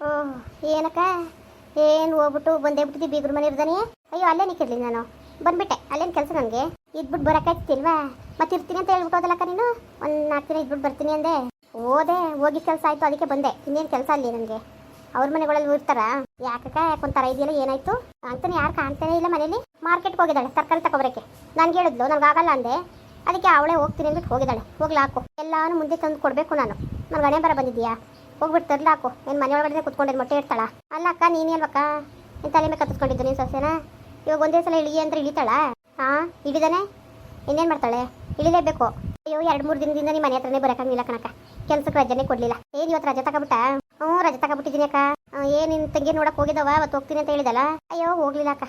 ಓಹ್, ಏನಕ್ಕ? ಏನು ಹೋಗ್ಬಿಟ್ಟು ಬಂದೇ ಬಿಟ್ಟಿದ್ದಿ, ಬೀಗ್ರ ಮನೆ ಇರ್ದಾನೆ? ಅಯ್ಯೋ, ಅಲ್ಲೇ ನಿಕ್ಕಿರ್ಲಿ ನಾನು. ಬಂದ್ಬಿಟ್ಟೆ, ಅಲ್ಲೇನು ಕೆಲಸ ನನಗೆ? ಇದ್ಬಿಟ್ಟು ಬರೋಕ್ಕಾಗ್ತಿಲ್ವಾ ಮತ್ತೆ ಇರ್ತೀನಿ ಅಂತ ಹೇಳ್ಬಿಟ್ಟು ಹೋದಲ್ಲಕ್ಕ ನೀನು? ಒಂದು ನಾಲ್ಕು ದಿನ ಇದ್ಬಿಟ್ಟು ಬರ್ತೀನಿ ಅಂದೆ. ಓದೆ ಹೋಗಿ ಕೆಲಸ ಆಯಿತು, ಅದಕ್ಕೆ ಬಂದೆ. ಇನ್ನೇನು ಕೆಲಸ ಅಲ್ಲಿ ನನಗೆ. ಅವ್ರ ಮನೆಗಳಲ್ಲಿ ಇರ್ತಾರ. ಯಾಕಕ್ಕ ಒಂಥರ ಇದೆಯಲ್ಲ, ಏನಾಯ್ತು? ಅಂತಾನೆ ಯಾರು ಕಾಣ್ತಾನೆ ಇಲ್ಲ ಮನೇಲಿ? ಮಾರ್ಕೆಟ್ಗೆ ಹೋಗಿದ್ದಾಳೆ, ತರಕಾರಿ ತಗೊಬರಕ್ಕೆ ನನ್ಗೆ ಹೇಳಿದ್ಲು, ನನಗೆ ಆಗಲ್ಲ ಅಂದೆ. ಅದಕ್ಕೆ ಅವಳೇ ಹೋಗ್ತೀನಿ ಅಂದ್ಬಿಟ್ಟು ಹೋಗಿದ್ದಾಳೆ. ಹೋಗ್ಲಾಕು ಎಲ್ಲಾನು ಮುಂದೆ ತಂದು ಕೊಡಬೇಕು ನಾನು. ನಾನು ಗಣೆ ಬರ ಬಂದಿದ್ಯಾ? ಹೋಗ್ಬಿಟ್ಟು ತರ್ಲಿ ಹಾಕು. ಏನು ಮನೆ ಒಳಗಡೆ ಕುತ್ಕೊಂಡಿದ್ದು ಮೊಟ್ಟೆ ಇಡ್ತಾಳ? ಅಲ್ಲ ಅಕ್ಕ, ನೀನು ಅಲ್ವಕ್ಕ ನೀನು ತಲೆ ಮೇಲೆ ಕತ್ತಿಸ್ಕೊಂಡಿದ್ದು ನೀನು ಸೊಸೆನ? ಇವಾಗ ಒಂದೇ ಸಲ ಇಳಿಯ ಅಂದ್ರೆ ಇಳಿತಾಳ? ಹಾಂ, ಇಳಿದಾನೆ? ಇನ್ನೇನು ಮಾಡ್ತಾಳೆ? ಇಳಿಲೇಬೇಕು. ಅಯ್ಯೋ, ಎರಡು ಮೂರು ದಿನದಿಂದ ನಿಮ್ಮ ಮನೆ ಹತ್ರನೇ ಬರೋಕ್ಕಾಗಿಲ್ಲ ಕಣಕ್ಕ. ಕೆಲ್ಸಕ್ಕೆ ರಜೆನೇ ಕೊಡಲಿಲ್ಲ. ಏನು ಇವತ್ತು ರಜೆ ತಗೊಬಿಟ್ಟ? ಹ್ಞೂ, ರಜೆ ತಗೊಬಿಟ್ಟಿದ್ದೀನಿ ಅಕ್ಕ. ಏನು ನಿನ್ನ ತಂಗಿ ನೋಡಕ್ಕೆ ಹೋಗಿದ್ದಾವ ಅವತ್ತು ಹೋಗ್ತೀನಿ ಅಂತ ಹೇಳಿದಲ್ಲ? ಅಯ್ಯೋ, ಹೋಗ್ಲಿಲ್ಲ ಅಕ್ಕ.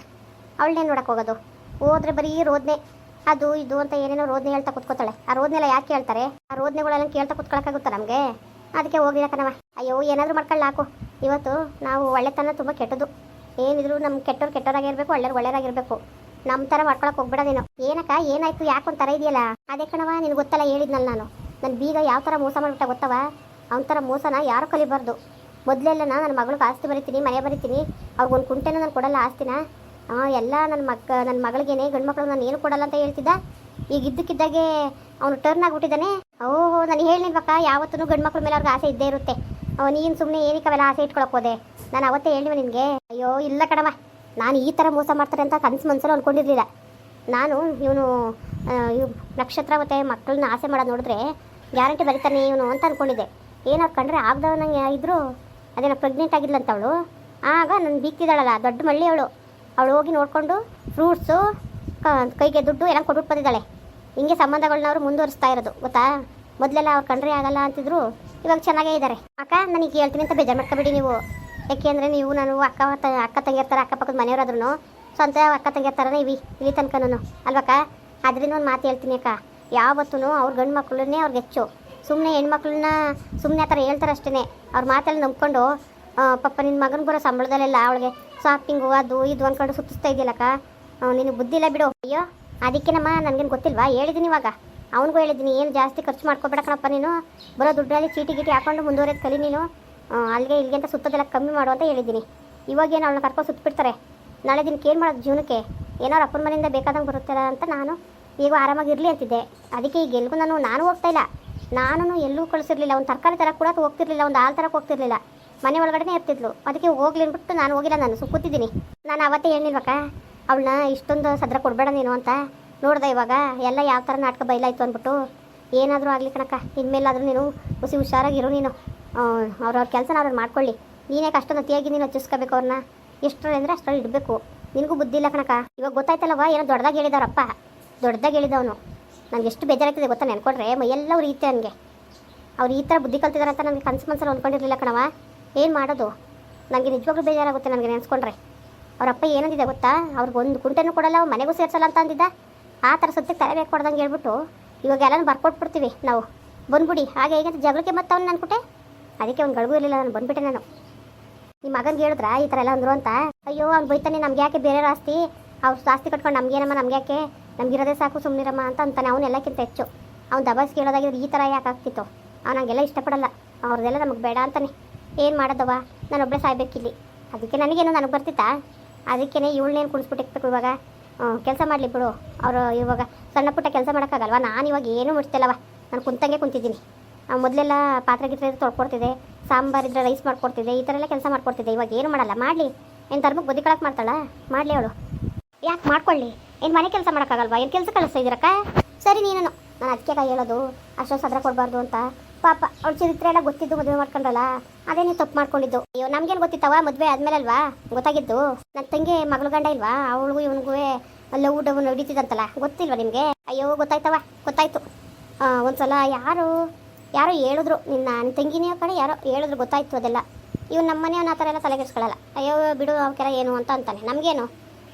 ಅವಳನ್ನೇನು ನೋಡಕ್ಕೆ ಹೋಗೋದು. ಹೋದ್ರೆ ಬರೀ ರೋದ್ನೆ. ಅದು ಇದು ಅಂತ ಏನೇನೋ ರೋದ್ನೆ ಹೇಳ್ತಾ ಕುತ್ಕೋತಾಳೆ. ಆ ರೋದ್ನೆಲ್ಲ ಯಾಕೆ ಹೇಳ್ತಾರೆ ಆ ರೋದ್ನೆಗಳೆಲ್ಲ ಕೇಳ್ತಾ ಕುತ್ಕೊಳಕ್ಕಾಗುತ್ತಾ ನಮಗೆ? ಅದಕ್ಕೆ ಹೋಗಿಲ್ಲ ಕಣವ ಅಯ್ಯೋ, ಏನಾದರೂ ಮಾಡ್ಕೊಳ್ಳಿ ಇವತ್ತು ನಾವು ಒಳ್ಳೆತನ ತುಂಬ ಕೆಟ್ಟದು ಏನಿದ್ರು ನಮ್ಮ ಕೆಟ್ಟವ್ರು ಕೆಟ್ಟವರಾಗಿರ್ಬೇಕು ಒಳ್ಳೆಯವ್ರು ಒಳ್ಳೆಯರಾಗಿರ್ಬೇಕು. ನಮ್ಮ ಥರ ಮಾಡ್ಕೊಳಕ್ಕೆ ಹೋಗ್ಬೇಡ ನೀನು. ಏನಕ್ಕ, ಏನಾಯ್ತು, ಯಾಕೆ ಒಂಥರ ಇದೆಯಲ್ಲ? ಅದೇ ಕಣವ ನಿನಗೆ ಗೊತ್ತಲ್ಲ, ಹೇಳಿದ್ನಲ್ಲ ನಾನು. ನನ್ನ ಬೀಗ ಯಾವ ಥರ ಮೋಸ ಮಾಡಿಬಿಟ್ಟ ಗೊತ್ತವ ಅವನ ಥರ ಮೋಸನ ಯಾರು ಕಲಿಬಾರ್ದು. ಮೊದಲೆಲ್ಲ ನನ್ನ ಮಗಳಿಗೆ ಆಸ್ತಿ ಬರಿತೀನಿ, ಮನೆ ಬರಿತೀನಿ. ಅವ್ರಿಗೊಂದು ಕುಂಟೆನೂ ನಾನು ಕೊಡಲ್ಲ ಆಸ್ತಿನ. ಎಲ್ಲ ನನ್ನ ಮಕ್ಕ ನನ್ನ ಮಗಳಿಗೇನೆ ಗಂಡು ಮಕ್ಕಳು ನಾನು ಏನು ಕೊಡಲ್ಲ ಅಂತ ಹೇಳ್ತಿದ್ದ? ಈಗ ಇದ್ದಕ್ಕಿದ್ದಾಗೆ ಅವನು ಟರ್ನ್ ಆಗಿಬಿಟ್ಟಿದ್ದಾನೆ. ಓಹೋ, ನಾನು ಹೇಳಿಲ್ವಕ್ಕ ಯಾವತ್ತೂ ಗಂಡು ಮಕ್ಕಳ ಮೇಲೆ ಅವ್ರಿಗೆ ಆಸೆ ಇದ್ದೇ ಇರುತ್ತೆ. ಅವ ನೀನು ಸುಮ್ಮನೆ ಏನಕ್ಕೆ ಅವೆಲ್ಲ ಆಸೆ ಇಟ್ಕೊಳಕ್ ಹೋದೆ? ನಾನು ಅವತ್ತೇ ಹೇಳಿವ ನಿನಗೆ, ಅಯ್ಯೋ, ಇಲ್ಲ ಕಣವ ನಾನು ಈ ಥರ ಮೋಸ ಮಾಡ್ತಾರೆ ಅಂತ ಕನಸು ಮನಸ್ಸಲ್ಲಿ ಅಂದ್ಕೊಂಡಿರಲಿಲ್ಲ ನಾನು ಇವನು ಇವ್ ನಕ್ಷತ್ರ ಮತ್ತು ಮಕ್ಕಳನ್ನ ಆಸೆ ಮಾಡೋದು ನೋಡಿದ್ರೆ ಗ್ಯಾರಂಟಿ ಬರೀತಾನೆ ಇವನು ಅಂತ ಅಂದ್ಕೊಂಡಿದ್ದೆ ಏನಾರು ಕಂಡ್ರೆ ಆಗ್ದವನಂಗೆ ಇದ್ರು. ಅದೇನೋ ಪ್ರೆಗ್ನೆಂಟ್ ಆಗಿದ್ಲಂತ ಅವಳು. ಆಗ ನನ್ನ ಬೀಗ್ತಿದ್ದಾಳಲ್ಲ ದೊಡ್ಡ ಮಳ್ಳಿ ಅವಳು. ಅವಳು ಹೋಗಿ ನೋಡಿಕೊಂಡು ಫ್ರೂಟ್ಸು ಕೈಗೆ ದುಡ್ಡು ಎಲ್ಲ ಕೊಟ್ಬಿಟ್ಟು ಬಂದಿದ್ದಾಳೆ. ಹಿಂಗೆ ಸಂಬಂಧಗಳನ್ನ ಅವ್ರು ಮುಂದುವರಿಸ್ತಾ ಇರೋದು, ಗೊತ್ತಾ? ಮೊದಲೆಲ್ಲ ಅವ್ರು ಕಂಡ್ರೆ ಆಗಲ್ಲ ಅಂತಿದ್ರು, ಇವಾಗ ಚೆನ್ನಾಗೇ ಇದ್ದಾರೆ ಅಕ್ಕ ನನಗೆ ಹೇಳ್ತೀನಿ ಅಂತ ಬೇಜಾರು ಮಾಡ್ಕೊಬೇಡಿ ನೀವು. ಯಾಕೆಂದರೆ ನೀವು ನಾನು ಅಕ್ಕ ಅಕ್ಕ ತಂಗಿರ್ತಾರೆ ಅಕ್ಕಪಕ್ಕದ ಮನೆಯವರಾದ್ರೂ ಸ್ವಂತ ಅಕ್ಕ ತಂಗಿಯರ ಥರನೇ ಇವಿ ಇಲ್ಲಿ ತನಕನೂ ಅಲ್ವಕ್ಕ ಅದರಿಂದ ಒಂದು ಮಾತು ಹೇಳ್ತೀನಿ ಅಕ್ಕ. ಯಾವತ್ತೂ ಅವ್ರ ಗಂಡು ಮಕ್ಕಳನ್ನೇ ಅವ್ರಿಗೆ ಹೆಚ್ಚು. ಸುಮ್ಮನೆ ಹೆಣ್ಮಕ್ಳನ್ನ ಸುಮ್ಮನೆ ಆ ಥರ ಹೇಳ್ತಾರೆ ಅಷ್ಟೇ ಅವ್ರ ಮಾತೆಲ್ಲ ನಂಬ್ಕೊಂಡು ಪಪ್ಪ ಪಾಪ ನಿನ್ನ ಮಗನ ಬರೋ ಸಂಬಳದಲ್ಲೆಲ್ಲ ಅವಳಿಗೆ ಶಾಪಿಂಗು ಅದು ಇದು ಅಂದ್ಕೊಂಡು ಸುತ್ತಿಸ್ತಾ ಇದೆಯಲ್ಲಕ್ಕ ನಿನಗೆ ಬುದ್ಧಿ ಇಲ್ಲ ಬಿಡು. ಅಯ್ಯೋ ಅದಕ್ಕೆ ನಮ್ಮ ನನಗೇನು ಗೊತ್ತಿಲ್ವಾ? ಹೇಳಿದ್ದೀನಿ ಇವಾಗ. ಅವನಿಗೂ ಹೇಳಿದ್ದೀನಿ ಏನು ಜಾಸ್ತಿ ಖರ್ಚು ಮಾಡ್ಕೋಬೇಡ ಕಣಪ್ಪ ನೀನು. ಬರೋ ದುಡ್ಡಲ್ಲಿ ಚೀಟಿ ಗೀಟಿ ಹಾಕೊಂಡು ಮುಂದುವರೆದು ಕಲಿ ನೀನು. ಅಲ್ಲಿಗೆ ಇಲ್ಲಿಗೆ ಅಂತ ಸುತ್ತೋದೆಲ್ಲ ಕಮ್ಮಿ ಮಾಡು ಅಂತ ಹೇಳಿದ್ದೀನಿ ಇವಾಗೇನು ಅವಳನ್ನ ಕರ್ಕೊಂಡು ಸುತ್ತಬಿಡ್ತಾರೆ ನಾಳೆ ದಿನಕ್ಕೆ ಏನು ಮಾಡೋದು ಜೀವನಕ್ಕೆ? ಏನಾರು ಅಪ್ಪನ ಮನೆಯಿಂದ ಬೇಕಾದಂಗೆ ಬರುತ್ತಲ್ಲ ಅಂತ ನಾನು ಈಗ ಆರಾಮಾಗಿರಲಿ ಅಂತಿದ್ದೆ. ಅದಕ್ಕೆ ಈಗ ಎಲ್ಲಿಗೂ ನಾನು ನಾನು ಹೋಗ್ತಾ ಇಲ್ಲ. ನಾನು ಎಲ್ಲೂ ಕಳಿಸಿರ್ಲಿಲ್ಲ. ಒಂದು ತರಕಾರಿ ಥರ ಕೂಡ ಹೋಗ್ತಿರ್ಲಿಲ್ಲ. ಒಂದು ಹಾಲು ಥರಕ್ಕೆ ಹೋಗ್ತಿರ್ಲಿಲ್ಲ. ಮನೆ ಒಳಗಡೆನೇ ಇರ್ತಿದ್ಲು. ಅದಕ್ಕೆ ಹೋಗ್ಲಿ ಅಂದ್ಬಿಟ್ಟು ನಾನು ಹೋಗಿಲ್ಲ ನಾನು. ಸುಕ್ಕುತ್ತಿದ್ದೀನಿ ನಾನು ಅವತ್ತೇ ಹೇಳಿಲ್ವಕ್ಕ ಅವಳನ್ನ ಇಷ್ಟೊಂದು ಸದ್ರ ಕೊಡಬೇಡ ನೀನು ಅಂತ. ನೋಡ್ದೆ ಇವಾಗ ಎಲ್ಲ ಯಾವ ಥರ ನಾಟಕ ಬೈಲಾಯಿತು ಅಂದ್ಬಿಟ್ಟು. ಏನಾದರೂ ಆಗಲಿ ಕಣಕ್ಕ, ಇನ್ಮೇಲಾದರೂ ನೀನು ಹುಸಿ ಹುಷಾರಾಗಿರು ನೀನು. ಅವ್ರವ್ರ ಕೆಲಸನ ಅವ್ರನ್ನ ಮಾಡ್ಕೊಳ್ಳಿ. ನೀನೇ ಕಷ್ಟದ ಅತಿಯಾಗಿ ನೀನು ಹಚ್ಚಿಸ್ಕೋಬೇಕು ಅವ್ರನ್ನ ಎಷ್ಟರಲ್ಲಿ ಅಂದರೆ ಅಷ್ಟರಲ್ಲಿ ಇಡಬೇಕು. ನಿನಗೂ ಬುದ್ಧಿ ಇಲ್ಲ ಕಣಕ್ಕ. ಇವಾಗ ಗೊತ್ತಾಯ್ತಲ್ಲವ ಏನೋ ದೊಡ್ಡದಾಗಿ ಹೇಳಿದವರಪ್ಪ. ದೊಡ್ಡದಾಗಿ ಹೇಳಿದವನು. ನನಗೆ ಎಷ್ಟು ಬೇಜಾರಾಗ್ತಿದೆ ಗೊತ್ತಾ ನೆನ್ಕೊಂಡ್ರೆ. ಮೈಯೆಲ್ಲ ರೀತಿ ನನಗೆ. ಅವ್ರು ಈ ಥರ ಬುದ್ಧಿ ಕಲ್ತಿದ್ದಾರೆ ಅಂತ ನನಗೆ ಕನಸು ಮನಸ್ಸಲ್ಲಿ ಅಂದ್ಕೊಂಡಿರಲಿಲ್ಲ ಕಣವ ಏನು ಮಾಡೋದು? ನನಗೆ ನಿಜವಾಗ್ಲೂ ಬೇಜಾರಾಗುತ್ತೆ ನನಗೆ ನೆನೆಸ್ಕೊಂಡ್ರೆ. ಅವರಪ್ಪ ಏನಂದಿದೆ ಗೊತ್ತಾ? ಅವ್ರಿಗೆ ಒಂದು ಕುಂಟೆನೂ ಕೊಡಲ್ಲ, ಅವ್ರು ಮನೆಗೂ ಸೇರ್ಸಲ್ಲ ಅಂತ ಅಂದಿದ್ದ. ಆ ಥರ ಸದ್ಯಕ್ಕೆ ತಲೆ ಬೇಕು ಕೊಡ್ದಂಗೆ ಹೇಳ್ಬಿಟ್ಟು ಇವಾಗ ಎಲ್ಲನೂ ಬರ್ಕೊಟ್ಬಿಡ್ತೀವಿ ನಾವು. ಬಂದ್ಬಿಡಿ. ಹಾಗೆ ಹೇಗೆ ಜಗಳಕ್ಕೆ ಮತ್ತೆ ಅವ್ನು ಅನ್ಕೊಟ್ಟೆ ಅದಕ್ಕೆ ಅವ್ನು ಗಳಿಗೂ ಇರಲಿಲ್ಲ, ನಾನು ಬಂದ್ಬಿಟ್ಟೆ ನಾನು. ನಿಮ್ಮ ಮಗನಿಗೆ ಹೇಳಿದ್ರಾ ಈ ಥರ ಎಲ್ಲ ಅಂದರು ಅಂತ? ಅಯ್ಯೋ, ಅವ್ನು ಬೈತಾನೆ, ನಮ್ಗೆ ಯಾಕೆ ಬೇರೆ ಆಸ್ತಿ? ಅವ್ರು ಆಸ್ತಿ ಕಟ್ಕೊಂಡು ನಮ್ಗೇನಮ್ಮ ನಮ್ಗೆ ಯಾಕೆ? ನಮ್ಗಿರೋದೇ ಸಾಕು ಸುಮ್ಮನಿರಮ್ಮ ಅಂತ ಅಂತಾನೆ ಅವ್ನು ಎಲ್ಲಕ್ಕಿಂತ ಹೆಚ್ಚು. ಅವ್ನು ದಬಾಸ್ ಕೇಳೋದಾಗಿದ್ರೆ ಈ ಥರ ಯಾಕೆ ಆಗ್ತಿತ್ತು? ಅವ್ನು ಹಂಗೆಲ್ಲ ಇಷ್ಟಪಡಲ್ಲ. ಅವ್ರದ್ದೆಲ್ಲ ನಮಗೆ ಬೇಡ ಅಂತಾನೆ. ಏನು ಮಾಡೋದವ್ವ? ನಾನು ಒಬ್ಬಳೇ ಸಾಯ್ಬೇಕಿಲ್ಲಿ. ಅದಕ್ಕೆ ನನಗೇನು ನನಗೆ ಬರ್ತಿತ್ತಾ? ಅದಕ್ಕೇ ಇವಳನ್ನೇನು ಕುಣಿಸ್ಬಿಟ್ಟಿರ್ಬೇಕು ಇವಾಗ? ಕೆಲಸ ಮಾಡಲಿ ಬಿಡು. ಅವರು ಇವಾಗ ಸಣ್ಣ ಪುಟ್ಟ ಕೆಲಸ ಮಾಡೋಕ್ಕಾಗಲ್ವ? ನಾನು ಇವಾಗ ಏನೂ ಮುಟ್ತಿಲ್ಲವ ನಾನು ಕುಂತಂಗೆ ಕುಂತಿದ್ದೀನಿ. ಮೊದಲೆಲ್ಲ ಪಾತ್ರೆ ಗಿತ್ರೆ ತೊಳ್ಕೊಡ್ತಿದ್ದೆ. ಸಾಂಬಾರಿದ್ರೆ ರೈಸ್ ಮಾಡ್ಕೊಡ್ತಿದ್ದೆ. ಈ ಥರ ಎಲ್ಲ ಕೆಲಸ ಮಾಡ್ಕೊಡ್ತಿದ್ದೆ. ಇವಾಗ ಏನು ಮಾಡಲ್ಲ. ಮಾಡಲಿ. ಏನು ಧರ್ಮಕ್ಕೆ ಬುದ್ಧಿ ಕಳಕ್ಕೆ ಮಾಡ್ತಾಳ? ಮಾಡಲಿ ಅವಳು. ಯಾಕೆ? ಮಾಡ್ಕೊಳ್ಳಿ. ಏನು ಮನೆ ಕೆಲಸ ಮಾಡೋಕ್ಕಾಗಲ್ವ? ಏನು ಕೆಲಸ ಕಳಿಸ್ತಾ ಇದ್ದೀರಕ್ಕ ಸರಿ ನೀನು ನಾನು ಅದಕ್ಕೆ ಕೈ ಹೇಳೋದು. ಅಷ್ಟೊಂದು ಸದ್ರ ಕೊಡಬಾರ್ದು ಅಂತ. ಪಾಪ ಅವ್ನ ಚರಿತ್ರೆ ಎಲ್ಲ ಗೊತ್ತಿದ್ದು ಮದುವೆ ಮಾಡ್ಕೊಂಡಲ್ಲ ಅದೇ ನೀವು ತಪ್ಪು ಮಾಡ್ಕೊಂಡಿದ್ದು. ಅಯ್ಯೋ, ನಮ್ಗೇನು ಗೊತ್ತಿತ್ತವ, ಮದುವೆ ಆದ್ಮೇಲೆ ಅಲ್ವಾ ಗೊತ್ತಾಗಿದ್ದು? ನನ್ನ ತಂಗಿ ಮಗಳು ಗಂಡ ಇಲ್ವಾ? ಅವಳಿಗೂ ಇವನಿಗೂ ಲವ್ ಡವ್ ನಡೀತಿದಂತಲ್ಲ ಗೊತ್ತಿಲ್ವಾ ನಿಮಗೆ? ಅಯ್ಯೋ, ಗೊತ್ತಾಯ್ತವ, ಗೊತ್ತಾಯ್ತು. ಒಂದ್ಸಲ ಯಾರು, ಯಾರೋ ಹೇಳಿದ್ರು, ನಿನ್ನ ನನ್ನ ತಂಗಿನೇ ಕಡೆ ಯಾರೋ ಹೇಳಿದ್ರು ಗೊತ್ತಾಯ್ತು ಅದೆಲ್ಲ. ಇವ್ ನಮ್ಮ ಮನೆಯವನ್ನ ಆ ಥರ ಎಲ್ಲ ತಲೆಗೆಡ್ಸ್ಕೊಳ್ಳಲ್ಲ ಅಯ್ಯೋ, ಬಿಡು ಅವಕ್ಕೆಲ್ಲ ಏನು ಅಂತ ಅಂತಾನೆ. ನಮಗೇನು?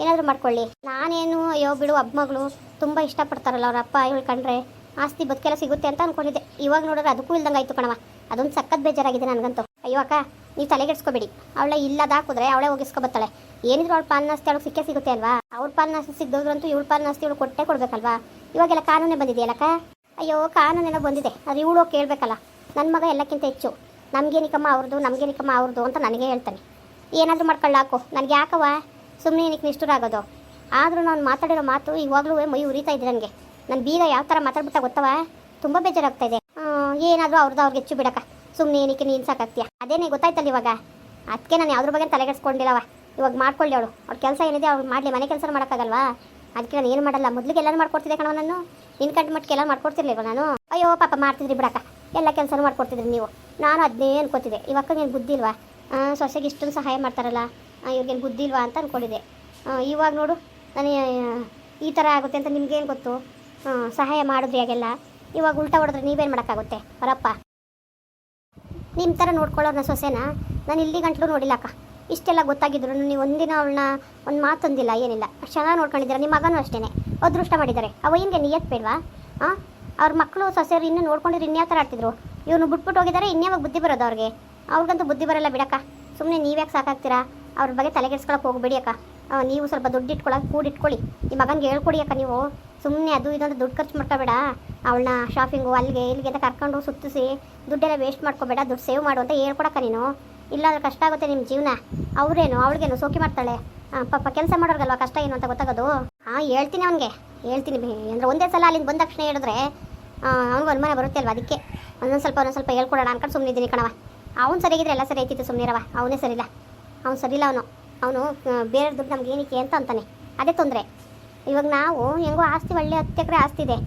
ಏನಾದರೂ ಮಾಡ್ಕೊಳ್ಳಿ. ನಾನೇನು, ಅಯ್ಯೋ, ಬಿಡು ಹಬ್ಬ ಮಗಳು, ತುಂಬ ಇಷ್ಟಪಡ್ತಾರಲ್ಲ ಅವ್ರ ಅಪ್ಪ, ಇವಳು ಕಂಡ್ರೆ. ಆಸ್ತಿ ಬದುಕೆಲ್ಲ ಸಿಗುತ್ತೆ ಅಂತ ಅನ್ಕೊಂಡಿದ್ದೆ. ಇವಾಗ ನೋಡಿದ್ರೆ ಅದಕ್ಕೂ ಇಲ್ದಂಗೆ ಆಯ್ತು ಕಣವ ಅದೊಂದು ಸಖತ್ ಬೇಜಾರಾಗಿದೆ ನನಗಂತೂ. ಅಯ್ಯೋ ಅಕ್ಕ, ನೀವು ತಲೆಗೆಡ್ಸ್ಕೊಬೇಡಿ ಅವಳೆ ಇಲ್ಲದ ಹಾಕಿದ್ರೆ ಅವಳೇ ಹೋಗಿಸ್ಕೊಬತ್ತಾಳೆ ಏನಿದ್ರು ಅವಳ ಪಾಲನ ಆಸ್ತಿ ಅವಳಿಗೆ ಸಿಕ್ಕೇ ಸಿಗುತ್ತೆ ಅಲ್ವಾ? ಅವ್ರ ಪಾಲನ ಆಸ್ತಿ ಸಿಗ್ದೋದ್ರಂತೂ ಇವಳ ಪಾಲನ ಆಸ್ತಿ ಇವಳು ಕೊಟ್ಟೆ ಕೊಡ್ಬೇಕಲ್ವಾ? ಇವಾಗೆಲ್ಲ ಕಾನೂನೇ ಬಂದಿದೆಯಲ್ಲಕ್ಕ ಅಯ್ಯೋ, ಕಾನೂನೇನೋ ಬಂದಿದೆ. ಅದು ಇವಳು ಕೇಳಬೇಕಲ್ಲ. ನನ್ನ ಮಗ ಎಲ್ಲಕ್ಕಿಂತ ಹೆಚ್ಚು. ನಮಗೇನಿಕಮ್ಮ ಅವ್ರದ್ದು ನಮಗೇನಿಕಮ್ಮ ಅವ್ರದ್ದು ಅಂತ ನನಗೆ ಹೇಳ್ತಾನೆ. ಏನಾದರೂ ಮಾಡ್ಕೊಳ್ಳ, ಹಾಕು. ನನಗೆ ಯಾಕವ ಸುಮ್ಮನೆ ಏನಕ್ಕೆ ನಿಷ್ಠುರ ಆಗೋದು ಆದರೂ ನಾನು ಮಾತಾಡಿರೋ ಮಾತು ಇವಾಗಲೂ ಮೈ ಉರಿತಾ ಇದೆ ನನಗೆ. ನನ್ನ ಬೀಗ ಯಾವ ಥರ ಮಾತಾಡ್ಬಿಟ್ಟ ಗೊತ್ತವ? ತುಂಬ ಬೇಜಾರಾಗ್ತಾ ಇದೆ. ಏನಾದರೂ ಅವ್ರದ್ದು ಅವ್ರಿಗೆ ಹೆಚ್ಚು ಬಿಡಕ್ಕ. ಸುಮ್ಮನೆ ಏನಕ್ಕೆ ನೀನು ಸಾಕಾಗ್ತೀಯ? ಅದೇನೇ ಗೊತ್ತಾಯ್ತಲ್ಲ ಇವಾಗ? ಅದಕ್ಕೆ ನಾನು ಯಾವ್ದ್ರ ಬಗ್ಗೆ ತಲೆಗೆಡ್ಸ್ಕೊಂಡಿಲ್ಲವ ಇವಾಗ ಮಾಡ್ಕೊಳ್ಳಿ ಅವಳು. ಅವ್ರ ಕೆಲಸ ಏನಿದೆ ಅವ್ಳು ಮಾಡಲಿ. ಮನೆ ಕೆಲಸ ಮಾಡೋಕ್ಕಾಗಲ್ವಾ? ಅದಕ್ಕೆ ನಾನು ಏನು ಮಾಡಲ್ಲ. ಮೊದಲಿಗೆ ಎಲ್ಲಾನು ಮಾಡ್ಕೊಡ್ತಿದ್ದೆ ಕಣವ ನಾನು. ನಿನ್ನ ಕಂಡು ಮಟ್ಟಿಗೆ ಎಲ್ಲ ಮಾಡ್ಕೊಡ್ತಿರ್ಲಿಲ್ವ ನಾನು? ಅಯ್ಯೋ, ಪಾಪ ಮಾಡ್ತಿದ್ರಿ ಬಿಡಕ್ಕ. ಎಲ್ಲ ಕೆಲಸನೂ ಮಾಡ್ಕೊಡ್ತಿದ್ರಿ ನೀವು. ನಾನು ಅದನ್ನೇ ಅನ್ಕೋತಿದ್ದೆ. ಇವಾಗ ನೀನು ಬುದ್ಧಿ ಇಲ್ವಾ? ಸೊಸೆಗೆ ಇಷ್ಟೊಂದು ಸಹಾಯ ಮಾಡ್ತಾರಲ್ಲ. ಇವ್ರಿಗೇನು ಬುದ್ಧಿ ಇಲ್ವಾ ಅಂತ ಅಂದ್ಕೊಂಡಿದ್ದೆ ಇವಾಗ ನೋಡು, ನಾನು ಈ ಥರ ಆಗುತ್ತೆ ಅಂತ ನಿಮ್ಗೇನು ಗೊತ್ತು? ಸಹಾಯ ಮಾಡಿದ್ರಿ ಆಗೆಲ್ಲ ಇವಾಗ ಉಲ್ಟಾ ಹೊಡೆದ್ರೆ ನೀವೇನು ಮಾಡೋಕ್ಕಾಗುತ್ತೆ? ಬರಪ್ಪ ನಿಮ್ಮ ಥರ ನೋಡ್ಕೊಳ್ಳೋರ್ನ ಸೊಸೆನ ನಾನು ಇಲ್ಲಿ ಗಂಟಲು ನೋಡಿಲ್ಲ ಅಕ್ಕ. ಇಷ್ಟೆಲ್ಲ ಗೊತ್ತಾಗಿದ್ರು ನೀವು ಒಂದಿನ ಅವಳನ್ನ ಒಂದು ಮಾತೊಂದಿಲ್ಲ, ಏನಿಲ್ಲ. ಚೆನ್ನಾಗಿ ನೋಡ್ಕೊಂಡಿದ್ದೀರ? ನಿಮ್ಮ ಮಗನೂ ಅಷ್ಟೇ ಅದೃಷ್ಟ ಮಾಡಿದ್ದಾರೆ. ಅವ ಹಿಂಗೆ ನಿಯತ್ ಬೇಡವಾ? ಹಾಂ ಅವ್ರ ಮಕ್ಕಳು ಸೊಸೆಯರು ಇನ್ನೂ ನೋಡ್ಕೊಂಡಿದ್ರು ಇನ್ಯಾವ ಥರ ಆಡ್ತಿದ್ರು? ಇವನು ಬಿಟ್ಬಿಟ್ಟು ಹೋಗಿದ್ದಾರೆ ಇನ್ಯಾವಾಗ ಬುದ್ಧಿ ಬರೋದು ಅವ್ರಿಗೆ? ಅವ್ರಿಗಂತೂ ಬುದ್ಧಿ ಬರಲ್ಲ ಬಿಡಕ್ಕ. ಸುಮ್ಮನೆ ನೀವ್ಯಾಕೆ ಸಾಕಾಗ್ತೀರಾ? ಅವ್ರ ಬಗ್ಗೆ ತಲೆಗೆಡ್ಸ್ಕೊಳಕ್ಕೆ ಹೋಗ್ಬೇಡಿ ಅಕ್ಕ. ನೀವು ಸ್ವಲ್ಪ ದುಡ್ಡು ಇಟ್ಕೊಳಕ್ಕೆ ಕೂಡಿಟ್ಕೊಳ್ಳಿ. ನಿಮ್ಮ ಮಗನಿಗೆ ಹೇಳ್ಕೊಡಿ ಅಕ್ಕ ನೀವು. ಸುಮ್ಮನೆ ಅದು ಇದೊಂದು ದುಡ್ಡು ಖರ್ಚು ಮಾಡ್ಕೋಬೇಡ ಅವಳನ್ನ ಶಾಪಿಂಗು ಅಲ್ಲಿಗೆ ಇಲ್ಲಿಗೆ ಅಂತ ಕರ್ಕೊಂಡು ಸುತ್ತಿಸಿ ದುಡ್ಡೆಲ್ಲ ವೇಸ್ಟ್ ಮಾಡ್ಕೋಬೇಡ, ದುಡ್ಡು ಸೇವ್ ಮಾಡು ಅಂತ ಹೇಳ್ಕೊಡಕ್ಕ ನೀನು. ಇಲ್ಲಾಂದ್ರೆ ಕಷ್ಟ ಆಗುತ್ತೆ ನಿಮ್ಮ ಜೀವನ. ಅವ್ರೇನು, ಅವಳಿಗೇನು ಸೋಕಿ ಮಾಡ್ತಾಳೆ? ಪಾಪ ಕೆಲಸ ಮಾಡೋರ್ಗಲ್ವಾ ಕಷ್ಟ ಏನು ಅಂತ ಗೊತ್ತಾಗೋದು? ಹಾಂ, ಹೇಳ್ತೀನಿ ಅವನಿಗೆ. ಹೇಳ್ತೀನಿ ಅಂದರೆ ಅಂದ್ರೆ ಒಂದೇ ಸಲ ಅಲ್ಲಿಂದ ಬಂದ ತಕ್ಷಣ ಹೇಳಿದ್ರೆ ಅವ್ನಿಗೆ ಅನುಮಾನ ಬರುತ್ತೆ ಅಲ್ವಾ ಅದಕ್ಕೆ. ಒಂದೊಂದು ಸ್ವಲ್ಪ ಒಂದೊಂದು ಸ್ವಲ್ಪ ಹೇಳ್ಕೊಡೋಣ ಅನ್ಕೊಂಡು ಸುಮ್ಮನಿದ್ದೀನಿ ಕಣವ ಅವ್ನು ಸರಿಯಾಗಿದ್ರೆ ಎಲ್ಲ ಸರಿ ಐತಿತ್ತು ಸುಮ್ಮನಿರವ ಅವನೇ ಸರಿಲ್ಲ. ಅವ್ನು ಸರಿಲ್ಲ ಅವನು. ಅವನು ಬೇರೆ ದುಡ್ಡು ನಮ್ಗೆ ಏನಕ್ಕೆ ಅಂತ ಅಂತಾನೆ. ಅದೇ ತೊಂದರೆ. ಇವಾಗ ನಾವು ಹೆಂಗೋ ಆಸ್ತಿ, ಒಳ್ಳೆ ಹತ್ತು ಎಕರೆ ಆಸ್ತಿ ಇದೆ.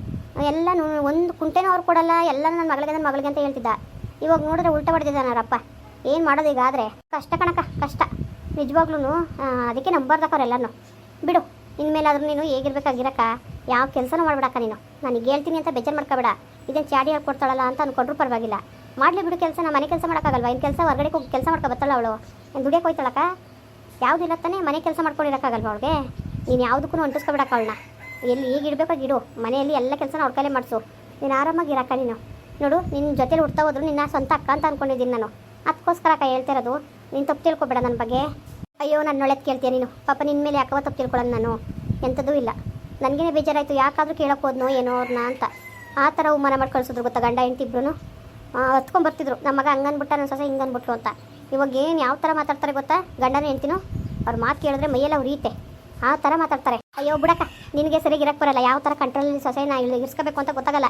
ಎಲ್ಲ ಒಂದು ಕುಂಟೆನೂ ಅವ್ರು ಕೊಡಲ್ಲ ಎಲ್ಲ ನನ್ನ ಮಗಳಿಗೆ ನನ್ನ ಮಗಳಿಗೆ ಅಂತ ಹೇಳ್ತಿದ್ದ. ಇವಾಗ ನೋಡಿದ್ರೆ ಉಲ್ಟಾ ಹೊಡೆದಿದ್ದಾನರಪ್ಪ ಏನು ಮಾಡೋದು ಈಗ ಆದರೆ? ಕಷ್ಟ ಕಣಕ ಕಷ್ಟ. ನಿಜವಾಗ್ಲೂ ಅದಕ್ಕೆ ನಂಬಾರ್ದಕ್ಕವ್ರೆಲ್ಲನೂ ಬಿಡು, ಇನ್ಮೇಲಾದ್ರೂ ನೀನು ಹೇಗಿರ್ಬೇಕಾಗಿರಕ್ಕ. ಯಾವ ಕೆಲಸನೂ ಮಾಡ್ಬಿಡಕ್ಕ ನೀನು. ನನಗೆ ಹೇಳ್ತೀನಿ ಅಂತ ಬೇಜಾರು ಮಾಡ್ಕೋಬೇಡ. ಇದೇನು ಚಾಡಿ ಹೇಳ್ಕೊಡ್ತಾಳಲ್ಲ ಅಂತ ಅನ್ಕೊಂಡ್ರು ಪರವಾಗಿಲ್ಲ. ಮಾಡಲಿ ಬಿಡು ಕೆಲಸ ನಾನು ಮನೆ ಕೆಲಸ ಮಾಡೋಕ್ಕಾಗಲ್ವಾ? ಇನ್ನು ಕೆಲಸ ಹೊರಗಡೆ ಹೋಗಿ ಕೆಲಸ ಮಾಡ್ಕೊ ಬರ್ತಾಳೆ ಅವಳು. ದುಡಿಯಕ್ಕೆ ದುಡಿಯೋಕೆ ಹೋಯ್ತಾಳಕ್ಕ? ಯಾವುದಿಲ್ಲ ತಾನೇ ಮನೆ ಕೆಲಸ ಮಾಡ್ಕೊಂಡಿರಕ್ಕಾಗಲ್ಲ ಅವ್ಳಿಗೆ? ನೀನು ಯಾವುದಕ್ಕೂ ಅಂಟಿಸ್ಕೊಬಿಡಕ್ಕ ಅವಳನ್ನ. ಎಲ್ಲಿ ಈಗ ಇಡಬೇಕಾಗಿ ಇಡು. ಮನೆಯಲ್ಲಿ ಎಲ್ಲ ಕೆಲಸನ ಅವ್ರ ಕೈಲೇ ಮಾಡಿಸು. ನೀನು ಆರಾಮಾಗಿ ಇರಕ್ಕ ನೀನು. ನೋಡು ನಿನ್ನ ಜೊತೆಲಿ ಹುಡ್ತಾ ಹೋದ್ರು ನಿನ್ನ ಸ್ವಂತ ಅಕ್ಕ ಅಂತ ಅಂದ್ಕೊಂಡಿದ್ದೀನಿ ನಾನು. ಅದಕ್ಕೋಸ್ಕರ ಅಕ್ಕ ಹೇಳ್ತಿರೋದು ನೀನು ತಪ್ಪು ತಿಳ್ಕೊಬೇಡ ನನ್ನ ಬಗ್ಗೆ. ಅಯ್ಯೋ ನಾನು ಒಳ್ಳೆದು ಕೇಳ್ತೀಯ ನೀನು. ಪಾಪ ನಿನ್ನ ಮೇಲೆ ಯಾಕವ ತಪ್ಪು ತಿಳ್ಕೊಳ್ಳೋದು ನಾನು? ಎಂಥದ್ದೂ ಇಲ್ಲ. ನನಗೇನೆ ಬೇಜಾರಾಯಿತು, ಯಾಕಾದರೂ ಕೇಳಕ್ಕೆ ಹೋದ್ನೋ ಏನೋ ಅವ್ರನ್ನ ಅಂತ. ಆ ಥರ ಅವಮಾನ ಮಾಡಿ ಕಳಿಸಿದ್ರು ಗೊತ್ತಾ ಗಂಡ ಹೆಂಡ್ತಿಬ್ರು ಹತ್ಕೊಂಡ್ಬರ್ತಿದ್ರು ನಮ್ಮ ಮಗ ಹಂಗನ್ಬಿಟ್ಟ ನನ್ನ ಸೊಸೆ ಹಿಂಗನ್ಬಿಟ್ರು ಅಂತ. ಇವಾಗ ಏನು ಯಾವ ಥರ ಮಾತಾಡ್ತಾರೆ ಗೊತ್ತಾ? ಗಂಡನ ಹೇಳ್ತೀನೋ ಅವ್ರ ಮಾತು ಕೇಳಿದ್ರೆ ಮೈಯೆಲ್ಲ ಉರಿಯುತ್ತೆ ಆ ಥರ ಮಾತಾಡ್ತಾರೆ. ಅಯ್ಯೋ ಬಿಡಕ್ಕ ನಿನಗೆ ಸರಿಗೆ ಇರಕ್ಕೆ ಬರಲ್ಲ. ಯಾವ ಥರ ಕಂಟ್ರೋಲಲ್ಲಿ ಸೊಸೆನ ಇಲ್ಲಿ ಇರಿಸ್ಕೋಬೇಕು ಅಂತ ಗೊತ್ತಾಗಲ್ಲ.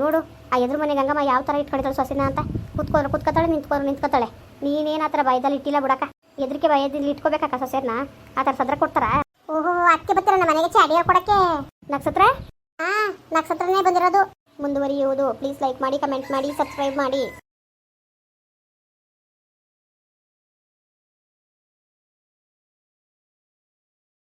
ನೋಡು ಆ ಎದುರು ಮನೆ ಗಂಗಮ್ಮ ಯಾವ ಥರ ಇಟ್ಕೊಳ್ತಾಳೆ ಸೊಸೆನ ಅಂತ. ಕುತ್ಕೋದ್ರೆ ಕುತ್ಕೋತಾಳೆ ನಿಂತ್ಕೋದ್ರೆ ನಿಂತ್ಕೋತಾಳೆ. ನೀನೇನು ಆ ಥರ ಭಯದಲ್ಲಿ ಇಟ್ಟಿಲ್ಲ ಬಿಡಕ್ಕ? ಎದ್ರಿಕೆ ಭಯದಲ್ಲಿ ಇಟ್ಕೋಬೇಕಾ ಸೊಸೆನ ಆ ಥರ ಸದ್ರ ಕೊಡ್ತಾರ? ಓಹೋ ಅಕ್ಕೆ ಬತ್ತಿರ ನಮ್ಮ ಮನೆಗೆ ಚಾಡಿ ಕೊಡಕ್ಕೆ. ನಕ್ಷತ್ರ? ಹಾಂ ನಕ್ಷತ್ರನೇ ಬಂದಿರೋದು. ಮುಂದುವರಿಯುವುದು. ಪ್ಲೀಸ್ ಲೈಕ್ ಮಾಡಿ ಕಮೆಂಟ್ ಮಾಡಿ ಸಬ್ಸ್ಕ್ರೈಬ್ ಮಾಡಿ.